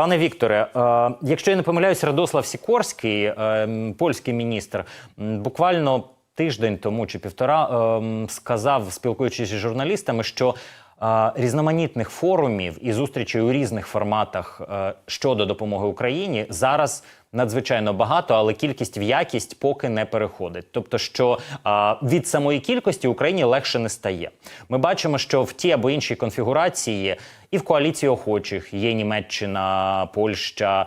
Пане Вікторе, е, якщо я не помиляюсь, Радослав Сікорський, е, польський міністр, буквально тиждень тому чи півтора е, сказав, спілкуючись з журналістами, що різноманітних форумів і зустрічей у різних форматах щодо допомоги Україні зараз надзвичайно багато, але кількість в якість поки не переходить. Тобто, що е, від самої кількості Україні легше не стає. Ми бачимо, що в тій або іншій конфігурації і в коаліції охочих є Німеччина, Польща,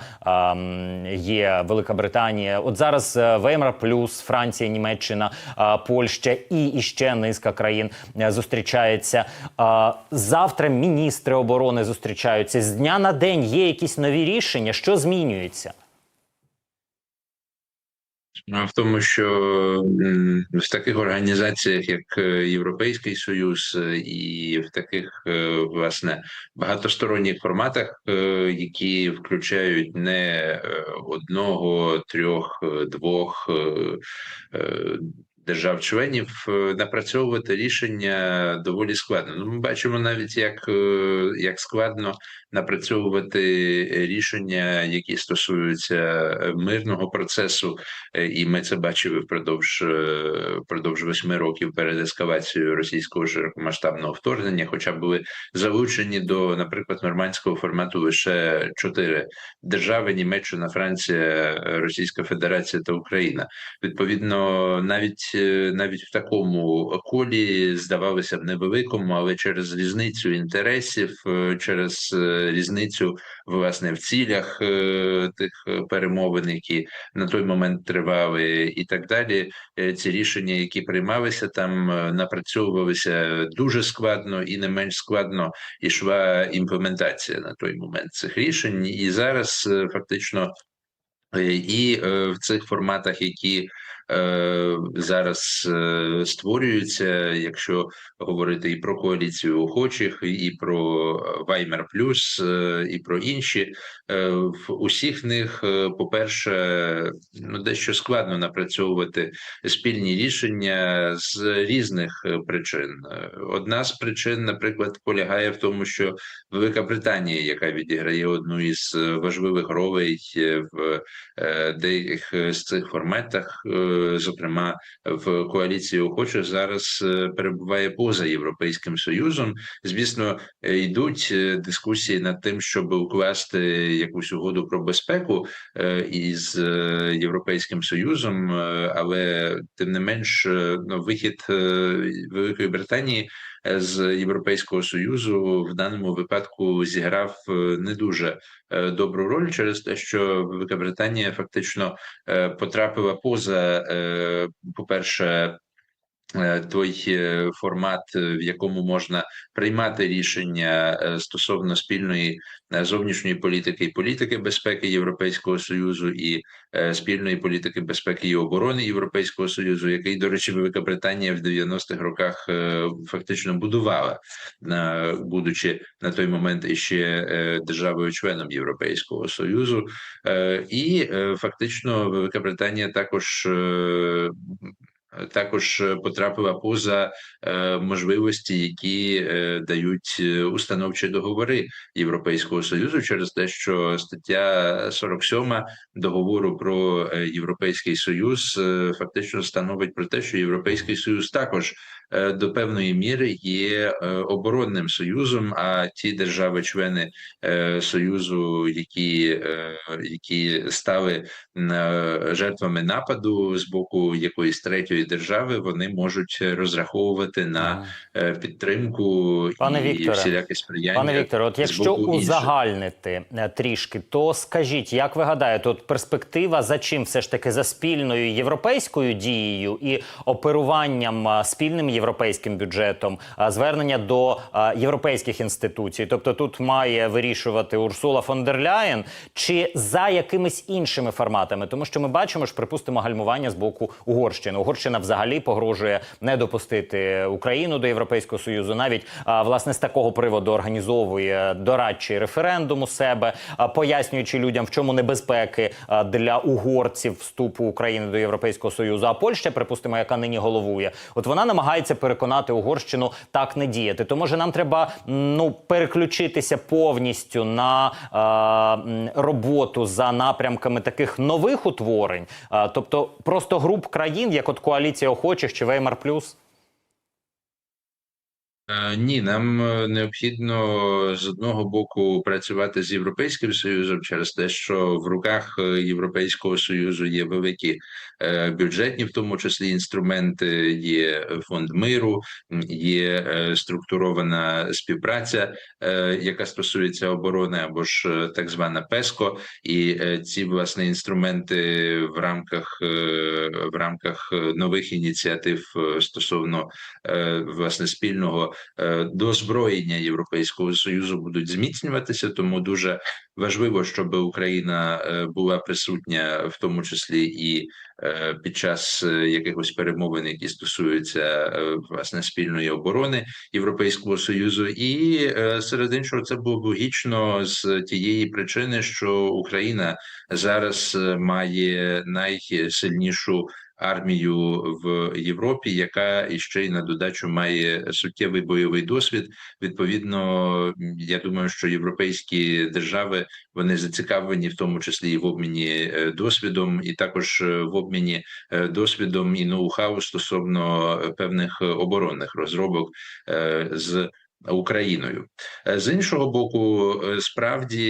є Велика Британія. От зараз е, Веймар плюс Франція, Німеччина, Польща і іще низка країн е, зустрічається. Завтра міністри оборони зустрічаються. З дня на день є якісь нові рішення, що змінюється. В тому, що в таких організаціях, як е, Європейський Союз, е, і в таких е, власне багатосторонніх форматах, які включають не одного, трьох, двох держав-членів, е, напрацьовувати рішення доволі складно. Ну, ми бачимо навіть як, е, як складно напрацьовувати рішення, які стосуються е, мирного процесу. І ми це бачили впродовж впродовж восьми років перед ескалацією російського широкомасштабного вторгнення. Хоча були залучені до, наприклад, нормандського формату лише чотири держави: Німеччина, Франція, Російська Федерація та Україна. Відповідно, навіть навіть в такому колі здавалося б невеликому, але через різницю інтересів, е, через е, різницю власне в цілях е, тих е, перемовин, які на той момент тривали, і так далі. Е, Ці рішення, які приймалися там, е, напрацьовувалися дуже складно і не менш складно ішла імплементація на той момент цих рішень. І зараз е, фактично е, і е, в цих форматах, які е, зараз е, створюються, якщо говорити і про коаліцію охочих, і про Ваймер Плюс, е, і про інші. Е, В усіх них, е, по-перше, ну дещо складно напрацьовувати спільні рішення з різних е, причин. Е, Одна з причин, наприклад, полягає в тому, що Велика Британія, яка відіграє одну із е, важливих ролей е, в е, деяких е, з цих форматах, е, зокрема в коаліції охочих, зараз е, перебуває поза Європейським Союзом. Звісно, е, йдуть е, дискусії над тим, щоб укласти якусь угоду про безпеку із Європейським Союзом, але тим не менш, ну, вихід Великої Британії з Європейського Союзу в даному випадку зіграв е, не дуже е, добру роль через те, що Велика Британія фактично е, потрапила поза, е, по-перше, е, той е, формат, е, в якому можна приймати рішення е, стосовно спільної е, зовнішньої політики і політики безпеки Європейського союзу і е, спільної політики безпеки і оборони Європейського союзу, який, до речі, Велика Британія в 90-х роках е, фактично будувала, е, будучи на той момент іще е, державою-членом Європейського союзу, Е, і е, фактично Велика Британія також. Також е, потрапила поза е, можливості, які е, дають установчі договори Європейського союзу, через те, що стаття 47 договору про європейський союз фактично становить про те, що європейський союз також до певної міри є оборонним союзом. А ті держави-члени союзу, які, які стали жертвами нападу з боку якоїсь третьої держави, вони можуть розраховувати на е, підтримку Пане і Вікторе, всіляке сприяння. Пане Вікторе, от якщо узагальнити е, трішки, то скажіть, як ви гадаєте, от перспектива за чим все ж таки за спільною європейською дією і оперуванням спільним європейським бюджетом, звернення до європейських інституцій? Тобто тут має вирішувати Урсула фон дер Ляєн, чи за якимись іншими форматами? Тому що ми бачимо ж, припустимо, гальмування з боку Угорщини. Угорщина Угорщина взагалі погрожує не допустити Україну до Європейського союзу. Навіть власне з такого приводу організовує дорадчий референдум у себе, пояснюючи людям, в чому небезпеки для угорців вступу України до Європейського союзу. А Польща, припустимо, яка нині головує, от вона намагається переконати Угорщину так не діяти. То може нам треба ну переключитися повністю на м, роботу за напрямками таких нових утворень, а, тобто просто груп країн, як от коаліція охочих чи Веймар Плюс. Е, Ні, нам е, необхідно з одного боку працювати з Європейським Союзом через те, що в руках е, Європейського Союзу є великі бюджетні, в тому числі інструменти, є фонд миру, є структурована співпраця, яка стосується оборони, або ж так звана ПЕСКО, і ці власне інструменти в рамках в рамках нових ініціатив стосовно власне спільного е, дозброєння Європейського союзу будуть зміцнюватися. Тому дуже важливо, щоб Україна е, була присутня, в тому числі і е, під час якихось перемовин, які стосуються власне спільної оборони Європейського союзу, і серед іншого це було б логічно з тієї причини, що Україна зараз має найсильнішу армію в Європі, яка іще й на додачу має суттєвий бойовий досвід. Відповідно, я думаю, що європейські держави вони зацікавлені, в тому числі і в обміні е, досвідом, і також е, в обміні е, досвідом і ноу-хау стосовно певних оборонних розробок з. Україною. Е, з іншого боку, е, справді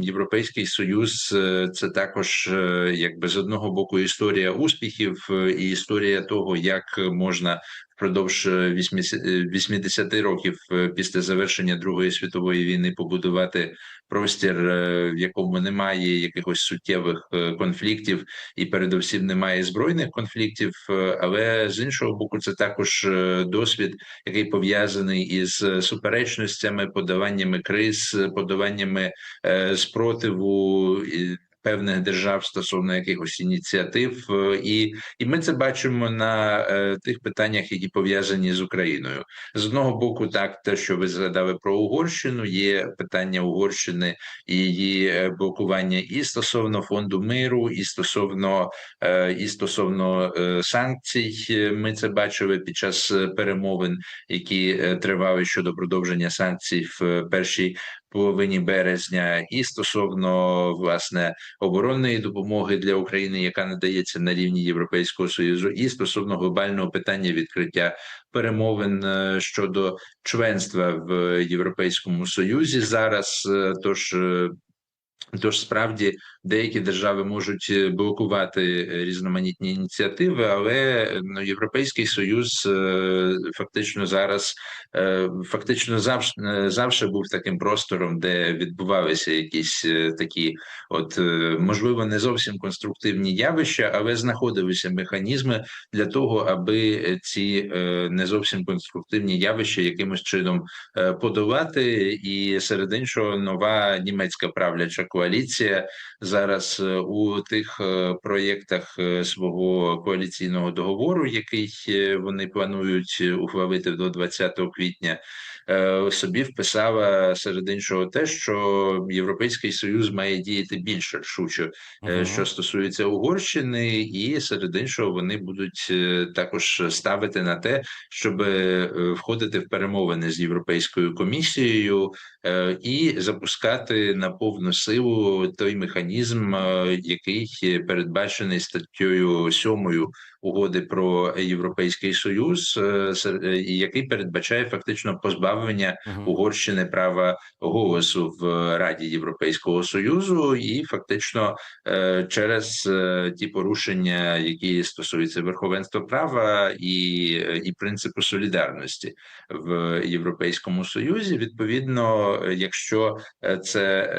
Європейський Союз е, це також якби з одного боку історія успіхів і історія того, як можна впродовж е, 80 е, 80 років е, після завершення Другої світової війни побудувати простір, е, в якому немає якихось суттєвих е, конфліктів, і передусім немає збройних конфліктів. е, Але з іншого боку, це також е, досвід, який пов'язаний із е, суперечностями, подаваннями криз, е, подаваннями е, спротиву. Певних держав стосовно якихось ініціатив, е, і і ми це бачимо на е, тих питаннях, які пов'язані з Україною. З одного боку, так те, що ви згадали про Угорщину, є питання Угорщини і її е, блокування і стосовно фонду миру, і стосовно і стосовно санкцій. Ми це бачили під час перемовин, які тривали щодо продовження санкцій в першій половині березня, і стосовно власне оборонної допомоги для України, яка надається на рівні Європейського союзу, і стосовно глобального питання відкриття перемовин е, щодо членства в Європейському Союзі зараз. Е, Тож е, Тож справді деякі держави можуть е, блокувати е, різноманітні ініціативи, але ну, Європейський Союз е, фактично зараз фактично завжди завжди був таким простором, де відбувалися якісь такі, от можливо, не зовсім конструктивні явища, але знаходилися механізми для того, аби ці не зовсім конструктивні явища якимось чином подолати. І серед іншого нова німецька правляча коаліція зараз е, у тих е, проєктах е, свого коаліційного договору, який вони планують ухвалити до 20 квітня. Собі вписала серед іншого те, що Європейський Союз має діяти більш рішуче, що стосується Угорщини, і серед іншого вони будуть також ставити на те, щоб входити в перемовини з Європейською комісією і запускати на повну силу той механізм, е, який передбачений статтею 7 угоди про Європейський Союз, е, е, який передбачає фактично позбавлення Угорщини права голосу в Раді Європейського Союзу, і фактично через ті порушення, які стосуються верховенства права і, і принципу солідарності в Європейському Союзі, відповідно, якщо це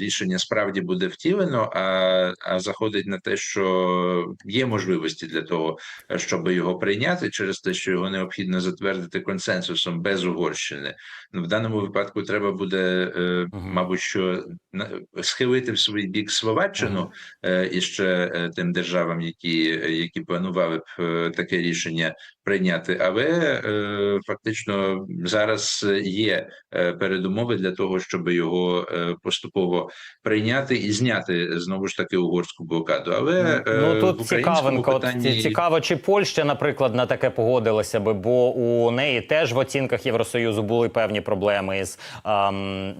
рішення. Рішення справді буде втілено, а, а заходить на те, що є можливості для того, щоб його прийняти, через те, що його необхідно затвердити консенсусом без Угорщини. Ну, в даному випадку треба буде, е, мабуть, що на- схилити в свій бік Словаччину е, і ще е, тим державам, які, які планували б е, таке рішення прийняти. Але е, фактично зараз є е, передумови для того, щоб його е, поступово прийняти і зняти знову ж таки угорську блокаду. Але е, Ну тут українському цікавинка. Питанні... ці- цікаво, чи Польща, наприклад, на таке погодилася би, бо у неї теж в оцінках Євросоюзу були певні проблеми з ам,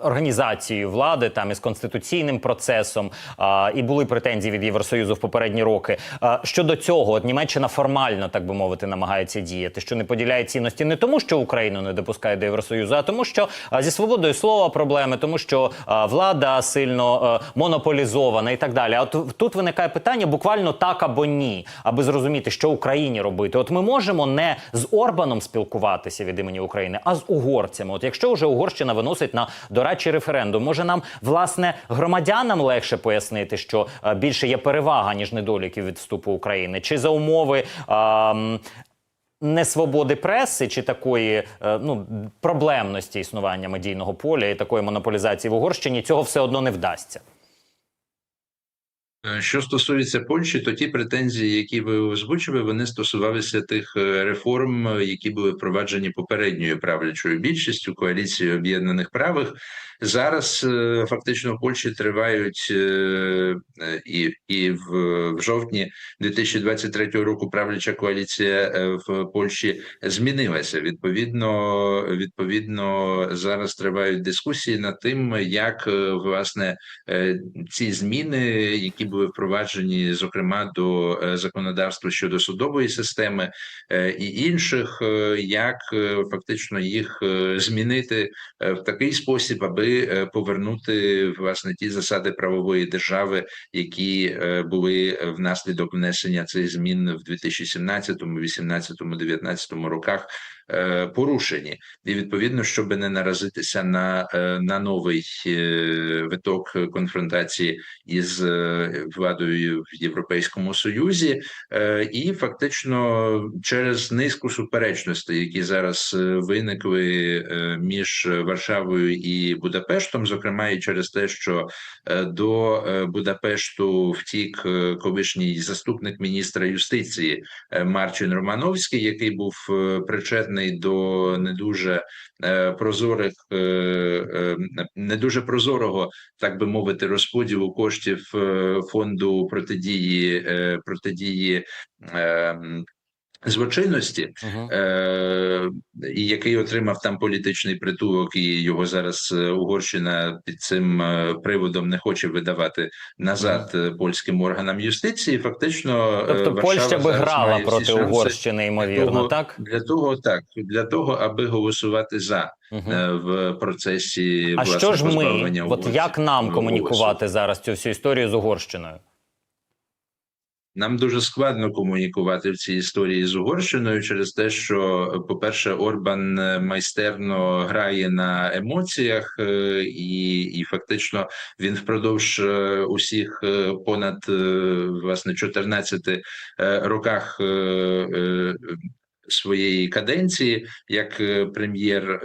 організацією влади, там із конституційним процесом, а, і були претензії від Євросоюзу в попередні роки. А, щодо цього, от Німеччина формально, так би мовити, намагається діяти, що не поділяє цінності не тому, що Україну не допускає до Євросоюзу, а тому, що а, зі свободою слова проблеми, тому що а, влада сильно е, монополізована і так далі. А от тут виникає питання буквально так або ні, аби зрозуміти, що Україні робити. От ми можемо не з Орбаном спілкуватися від імені України, а з угорцями. От якщо вже Угорщина виносить на дорадчий референдум, може нам власне громадянам легше пояснити, що е, більше є перевага ніж недоліків від вступу України, чи за умови. М, Несвободи преси чи такої е, ну проблемності існування медійного поля і такої монополізації в Угорщині цього все одно не вдасться. Е, Що стосується Польщі, то ті претензії, які ви озвучили, вони стосувалися тих е, реформ, які були впроваджені попередньою правлячою більшістю коаліцією об'єднаних правих. Зараз е, фактично в Польщі тривають е, е, і, і в, в жовтні 2023 року правляча коаліція в Польщі змінилася. Відповідно, відповідно, зараз тривають дискусії над тим, як власне ці зміни, які були впроваджені, зокрема до законодавства щодо судової системи і інших, як фактично їх змінити в такий спосіб, аби е, повернути власне ті засади правової держави, які е, були внаслідок внесення цих змін в 2017, 2018, 2019 роках. Е, Порушені. І відповідно, щоб не наразитися на, е, на новий е, виток конфронтації із владою в Європейському Союзі, і фактично через низку суперечностей, які зараз виникли між Варшавою і Будапештом, зокрема і через те, що до Будапешту втік колишній заступник міністра юстиції Марчин Романовський, який був е, причетний до не дуже е, прозорих, е, е, не дуже прозорого, так би мовити, розподілу коштів фонду протидії протидії. Е, Злочинності, Угу. е, і який отримав там політичний притулок, і його зараз е, Угорщина під цим е, приводом не хоче видавати назад е, польським органам юстиції. Фактично, е, Тобто Варшава Польща би грала проти Угорщини, ймовірно, того- так? для того, так для того, аби голосувати за Угу. е, в процесі А власне, що ж ми, от як нам голосу. комунікувати зараз цю всю історію з Угорщиною? Нам дуже складно комунікувати в цій історії з Угорщиною через те, що, по-перше, Орбан е, майстерно грає на емоціях, е, і, і фактично він впродовж е, усіх понад власне 14 е, роках. Своєї каденції як прем'єр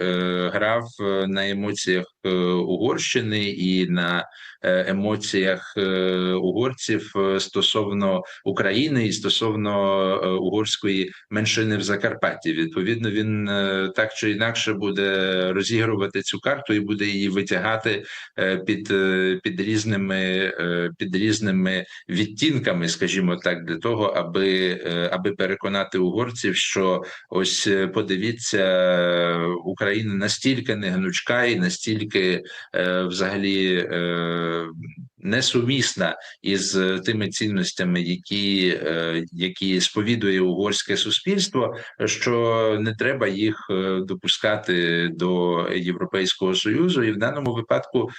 грав на емоціях Угорщини і на е, емоціях е, угорців е, стосовно України і стосовно е, угорської меншини в Закарпатті. Відповідно, він е, так чи інакше буде розігрувати цю карту і буде її витягати е, під, е, під різними е, під різними відтінками, скажімо так, для того, аби, е, аби переконати угорців, що ось е, подивіться, е, Україна настільки не гнучка і настільки е, взагалі е, несумісна із е, тими цінностями, які, е, які сповідує угорське суспільство, що не треба їх е, допускати до Європейського союзу, і в даному випадку,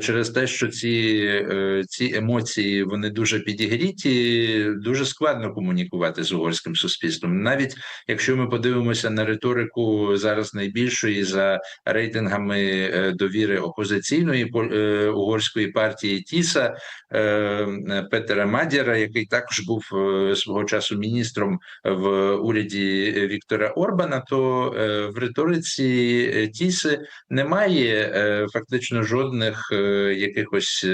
через те, що ці, ці емоції вони дуже підігріті, дуже складно комунікувати з угорським суспільством. Навіть якщо ми подивимося на риторику зараз найбільшої за рейтингами довіри опозиційної угорської партії Тіса е, Петера Мадяра, який також був е, свого часу міністром в уряді Віктора Орбана, то е, в риториці Тіси немає фактично жодних якихось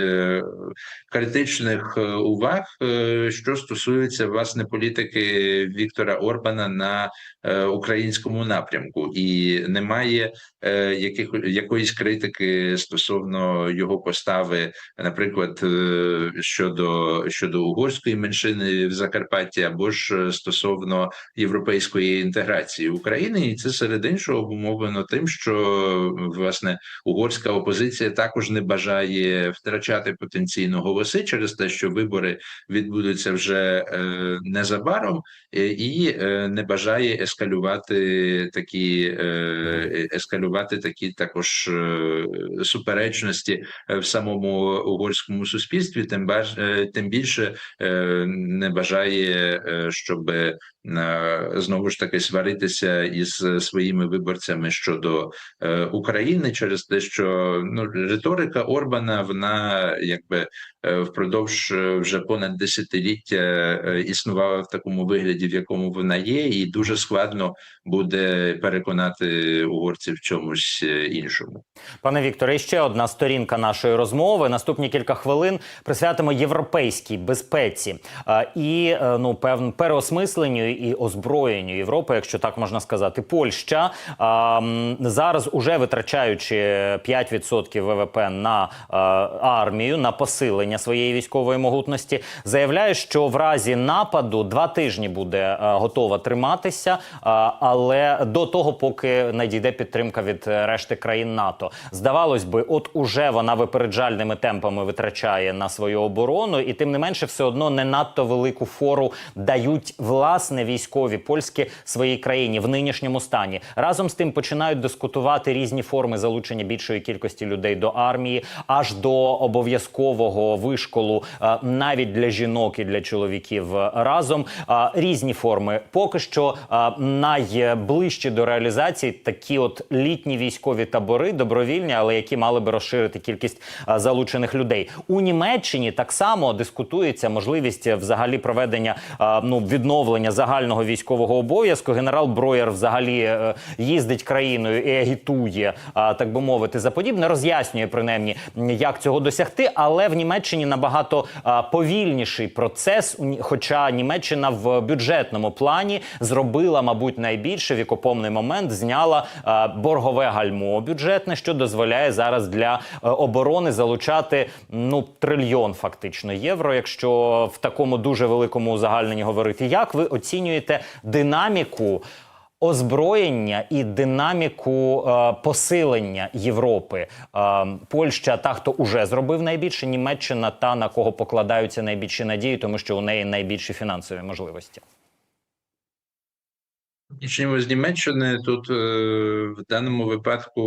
критичних уваг, що стосується власне політики Віктора Орбана на українському напрямку, і немає яких якоїсь критики стосовно його постави, наприклад, е, щодо щодо угорської меншини в Закарпатті, або ж е, стосовно європейської інтеграції України, і це серед іншого обумовлено тим, що власне угорська опозиція також не бажає втрачати потенційно голоси через те, що вибори відбудуться вже е, незабаром, і не бажає ескалювати такі ескалювати такі також суперечності в самому угорському суспільстві. Тим е, більше е, не бажає, е, щоб знову ж таки сваритися із своїми виборцями щодо е, України через те, що ну риторика Орбана вона якби е, впродовж е, вже понад десятиліття е, існувала в такому вигляді, в якому вона є, і дуже складно буде переконати угорців в чомусь е, іншому. Пане Вікторе, ще одна сторінка нашої розмови. Наступні кілька хвилин присвятимо європейській безпеці е, і е, ну певно переосмисленню і озброєнню Європи, якщо так можна сказати. Польща м, зараз уже витрачаючи 5% ВВП на е, армію, на посилення своєї військової могутності, заявляє, що в разі нападу два тижні буде е, готова триматися, е, але до того, поки надійде підтримка від решти країн НАТО. Здавалось би, от уже вона випереджальними темпами витрачає на свою оборону, і тим не менше, все одно не надто велику фору дають власне військові польські своїй країні в нинішньому стані. Разом з тим починають дискутувати різні форми залучення більшої кількості людей до армії, аж до обов'язкового вишколу, е, навіть для жінок і для чоловіків разом. Е, Різні форми. Поки що е, найближчі до реалізації такі от літні військові табори, добровільні, але які мали би розширити кількість залучених людей. У Німеччині так само дискутується можливість взагалі проведення ну відновлення загального військового обов'язку. Генерал Броєр взагалі е, їздить країною і агітує, так би мовити, за подібне, роз'яснює принаймні, як цього досягти. Але в Німеччині набагато повільніший процес. Хоча Німеччина в бюджетному плані зробила, мабуть, найбільше в вікопомний момент, зняла боргове гальмо бюджетне, що дозволяє зараз для е, оборони залучати ну трильйон фактично євро, якщо в такому дуже великому узагальненні говорити. Як ви оцінюєте динаміку? Озброєння і динаміку е, посилення Європи. Е, Польща та, хто уже зробив найбільше, Німеччина та на кого покладаються найбільші надії, тому що у неї найбільші фінансові можливості. Почнемо з Німеччини. Тут е, в даному випадку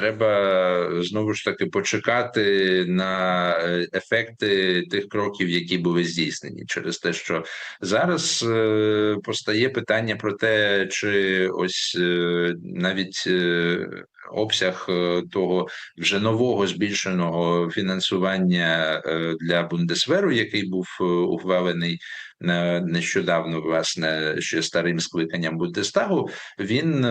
треба знову ж таки почекати на е, ефекти тих кроків, які були здійснені, через те, що зараз е, постає питання про те, чи ось е, навіть е, обсяг е, того вже нового збільшеного фінансування е, для Бундесверу, який був ухвалений нещодавно, власне, ще старим скликанням Бундестагу, він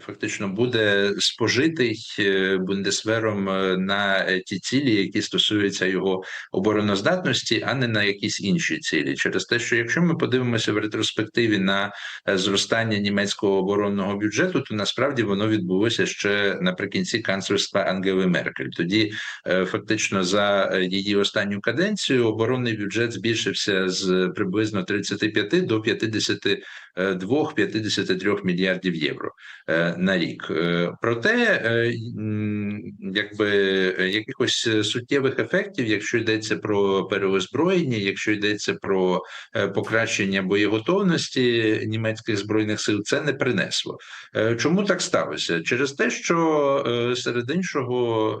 фактично буде спожитий е, Бундесвером е, на е, ті цілі, які стосуються його обороноздатності, а не на якісь інші цілі. Через те, що якщо ми подивимося в ретроспективі на зростання німецького оборонного бюджету, то насправді воно відбулося ще наприкінці канцлерства Ангели Меркель. Тоді фактично за її останню каденцію оборонний бюджет збільшився з приблизно 35 до 52-53 мільярдів євро. На рік. Е, Проте, е, якби е, якихось суттєвих ефектів, якщо йдеться про переозброєння, якщо йдеться про покращення боєготовності німецьких збройних сил, це не принесло. Чому так сталося? Через те, що серед іншого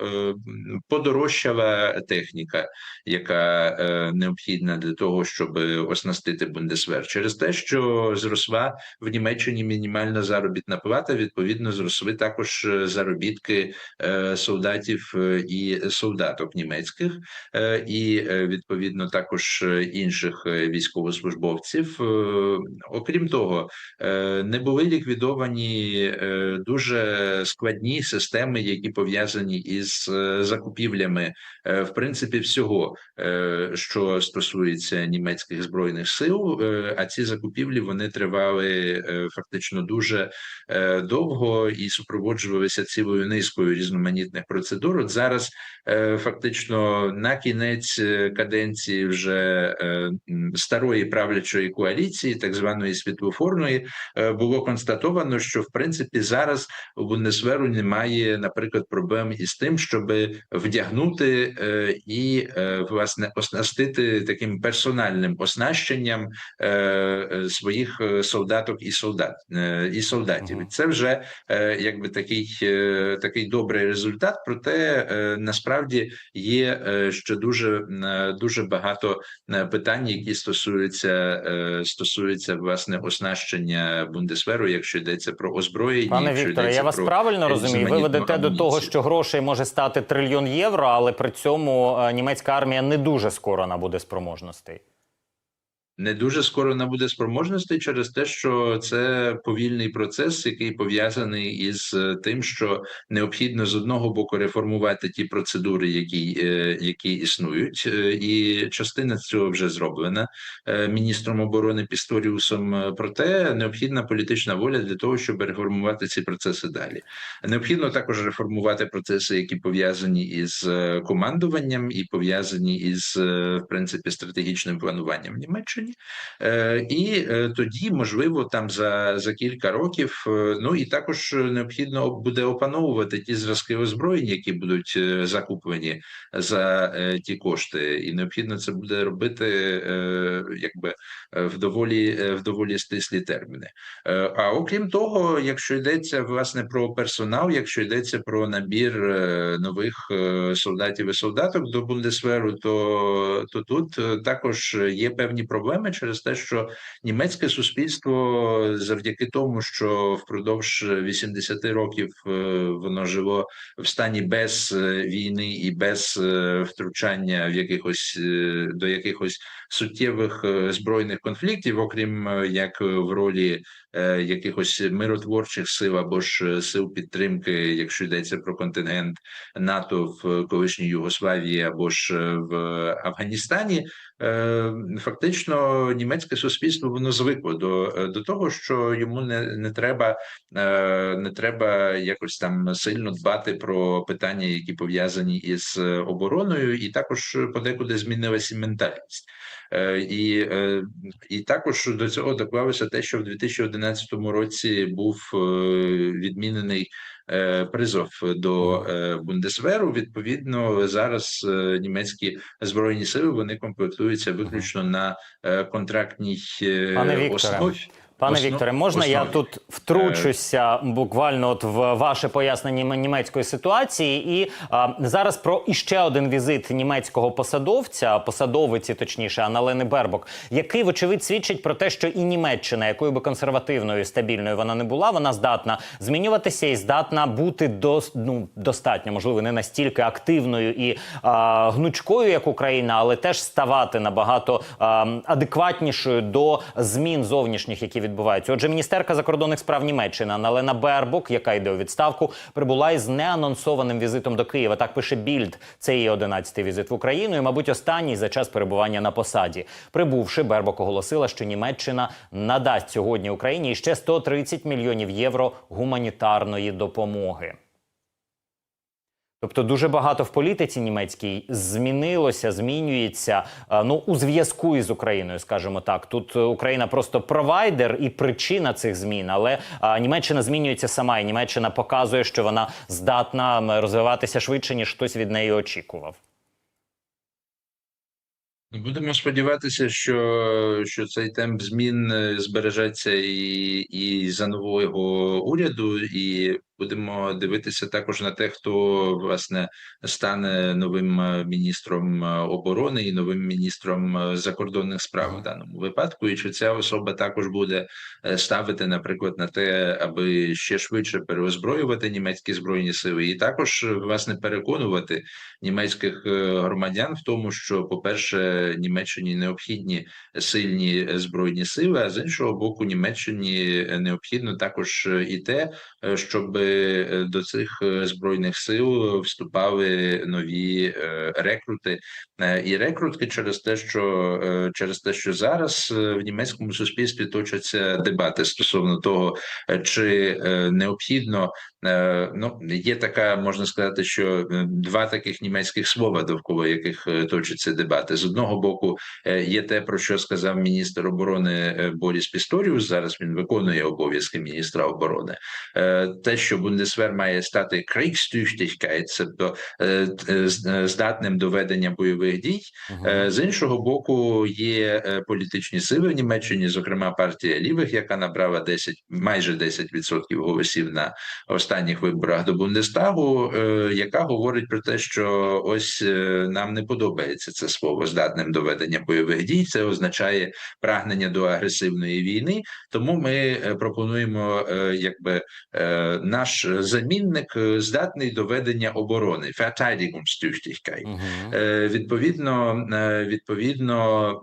подорожчала техніка, яка необхідна для того, щоб оснастити Бундесвер, через те, що зросла в Німеччині мінімальна заробітна плата, відповідно, зросли також е, заробітки е, солдатів е, і солдаток німецьких, і відповідно також інших військовослужбовців. Окрім того, не були ліквідовані дуже складні системи, які пов'язані із закупівлями, в принципі, всього, що стосується німецьких збройних сил. А ці закупівлі вони тривали фактично дуже е, довго і супроводжувалися цілою низкою різноманітних процедур. От зараз е, фактично на кінець е, каденції вже е, старої правлячої коаліції, так званої світлофорної, було констатовано, що в принципі зараз у Бундесверу немає, наприклад, проблем із тим, щоб вдягнути і власне оснастити таким персональним оснащенням своїх солдаток і солдат і солдатів. Це вже е, якби такий, е, такий добрий результат. Проте е, насправді є ще дуже дуже багато питань, які стосуються стосуються власне оснащення Бундесверу, якщо йдеться про озброєння, Пане Вікторе, я вас про правильно розумію. Ви ведете до того, що грошей може стати трильйон євро, але при цьому німецька армія не дуже скоро набуде спроможностей. Не дуже скоро набуде спроможності через те, що це повільний процес, який пов'язаний із е, тим, що необхідно з одного боку реформувати ті процедури, які, е, які існують, е, і частина цього вже зроблена міністром оборони Пісторіусом. Проте необхідна політична воля для того, щоб реформувати ці процеси далі. Необхідно також реформувати процеси, які пов'язані із командуванням і пов'язані із в принципі стратегічним плануванням в Німеччині. Е, І е, тоді, можливо, там за, за кілька років, е, ну і також необхідно буде опановувати ті зразки озброєнь, які будуть закуплені за ті кошти, і необхідно це буде робити якби в доволі в доволі стислі терміни. А окрім того, якщо йдеться власне про персонал, якщо йдеться про набір нових солдатів і солдаток до Бундесверу, то, то тут також є певні проблеми через те, що німецьке суспільство завдяки тому, що впродовж 80 років е, воно жило в стані без е, війни і без е, втручання в якихось до якихось суттєвих збройних конфліктів, окрім як в ролі якихось миротворчих сил або ж е, сил підтримки, якщо йдеться про контингент НАТО в колишній Югославії або ж е, в Афганістані. Е, Фактично, німецьке суспільство воно звикло до, е, до того, що йому не, не треба е, не треба якось там сильно дбати про питання, які пов'язані із е, обороною, і також подекуди змінилася ментальність. Е, І, е, і також до цього доклалося те, що в 2011 році був е, відмінений призов до Бундесверу. Відповідно, зараз німецькі збройні сили вони комплектуються виключно на контрактній основі. Пане Основ- Вікторе, можна я тут втручуся буквально от в ваше пояснення німецької ситуації? І а, зараз про іще один візит німецького посадовця, посадовиці, точніше, Аналени Бербок, який, вочевидь, свідчить про те, що і Німеччина, якою би консервативною і стабільною вона не була, вона здатна змінюватися і здатна бути дос, ну, достатньо, можливо, не настільки активною і а, гнучкою, як Україна, але теж ставати набагато а, адекватнішою до змін зовнішніх, які відбуваються. Отже, міністерка закордонних справ Німеччини Аналена Бербок, яка йде у відставку, прибула із неанонсованим візитом до Києва. Так пише Більд. Це її 11-й візит в Україну, і, мабуть, останній за час перебування на посаді. Прибувши, Бербок оголосила, що Німеччина надасть сьогодні Україні ще 130 мільйонів євро гуманітарної допомоги. Тобто дуже багато в політиці німецькій змінилося, змінюється. е, Ну у зв'язку із Україною, скажімо так. Тут е, Україна просто провайдер і причина цих змін, але е, Німеччина змінюється сама, і Німеччина показує, що вона здатна розвиватися швидше ніж хтось від неї очікував. Будемо сподіватися, що, що цей темп змін збережеться і, і за нового уряду, і будемо дивитися також на те, хто власне стане новим е, міністром е, оборони і новим міністром е, закордонних справ в даному випадку. І чи ця особа також буде ставити, наприклад, на те, аби ще швидше переозброювати німецькі збройні сили, і також власне переконувати німецьких громадян в тому, що, по-перше, Німеччині необхідні сильні збройні сили, а з іншого боку, Німеччині необхідно також і те, щоб до цих е, збройних сил вступали нові е, рекрути. Е, і рекрутки через те, що е, через те, що зараз е, в німецькому суспільстві точаться дебати стосовно того, е, чи е, необхідно Е, Ну, є така, можна сказати, що е, два таких німецьких слова, довкола яких е, точаться дебати. З одного боку, е, є те, про що сказав міністр оборони е, Боріс Пісторіус. Зараз він виконує обов'язки міністра оборони. Е, Те, що Бундесвер має стати Kriegstüchtigkeit, тобто е, е, е, здатним до ведення бойових дій. Е, З іншого боку, є е, політичні сили в Німеччині, зокрема партія лівих, яка набрала 10, майже 10% голосів на останніх виборах до Бундестагу, е, яка говорить про те, що ось е, нам не подобається це слово здатним до ведення бойових дій. Це означає прагнення до агресивної війни. Тому ми е, пропонуємо, якби наш замінник здатний до ведення оборони Verteidigungstüchtigkeit. Мгм. Е, Відповідно, відповідно.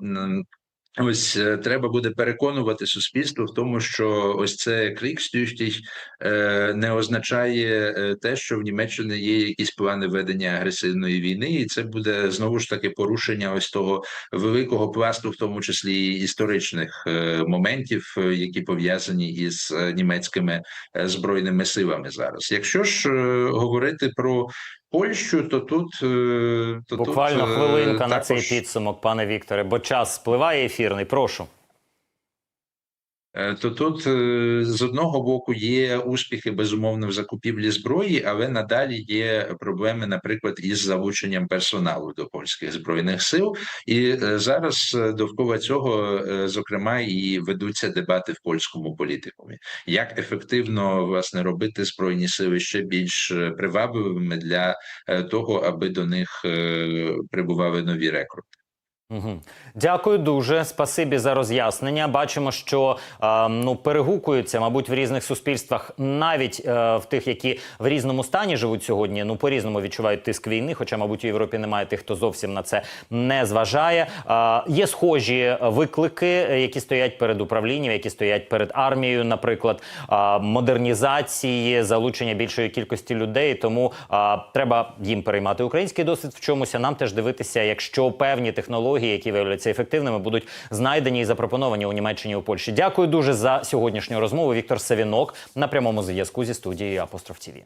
Ось е, треба буде переконувати суспільство в тому, що ось це Kriegstüchtig е, не означає е, те, що в Німеччині є якісь плани ведення агресивної війни, і це буде знову ж таки порушення ось того великого пласту, в тому числі історичних моментів, які пов'язані із німецькими збройними силами зараз. Якщо ж говорити про Польщу, то тут е, то Буквально тут, хвилинка хвилинка на цей підсумок, пане Вікторе, бо час спливає ефірний. Прошу. Е, То тут е, з одного боку є успіхи безумовно в закупівлі зброї, але надалі є проблеми, наприклад, із залученням персоналу до польських збройних сил. І е, зараз довкола цього, зокрема, і ведуться дебати в польському політикумі. Як ефективно власне робити збройні сили ще більш привабливими для того, аби до них прибували нові рекрути. Угу. Дякую дуже. Спасибі за роз'яснення. Бачимо, що е, ну перегукуються, мабуть, в різних суспільствах, навіть е, в тих, які в різному стані живуть сьогодні. Ну по різному відчувають тиск війни. Хоча, мабуть, у Європі немає тих, хто зовсім на це не зважає. Е, є схожі виклики, які стоять перед управлінням, які стоять перед армією, наприклад, е, модернізації, залучення більшої кількості людей. Тому е, треба їм переймати український досвід в чомусь. а Нам теж дивитися, якщо певні технології, які виявляться ефективними, будуть знайдені і запропоновані у Німеччині у Польщі. Дякую дуже за сьогоднішню розмову. Віктор Савінок на прямому зв'язку зі студією Апостроф ТІВІ.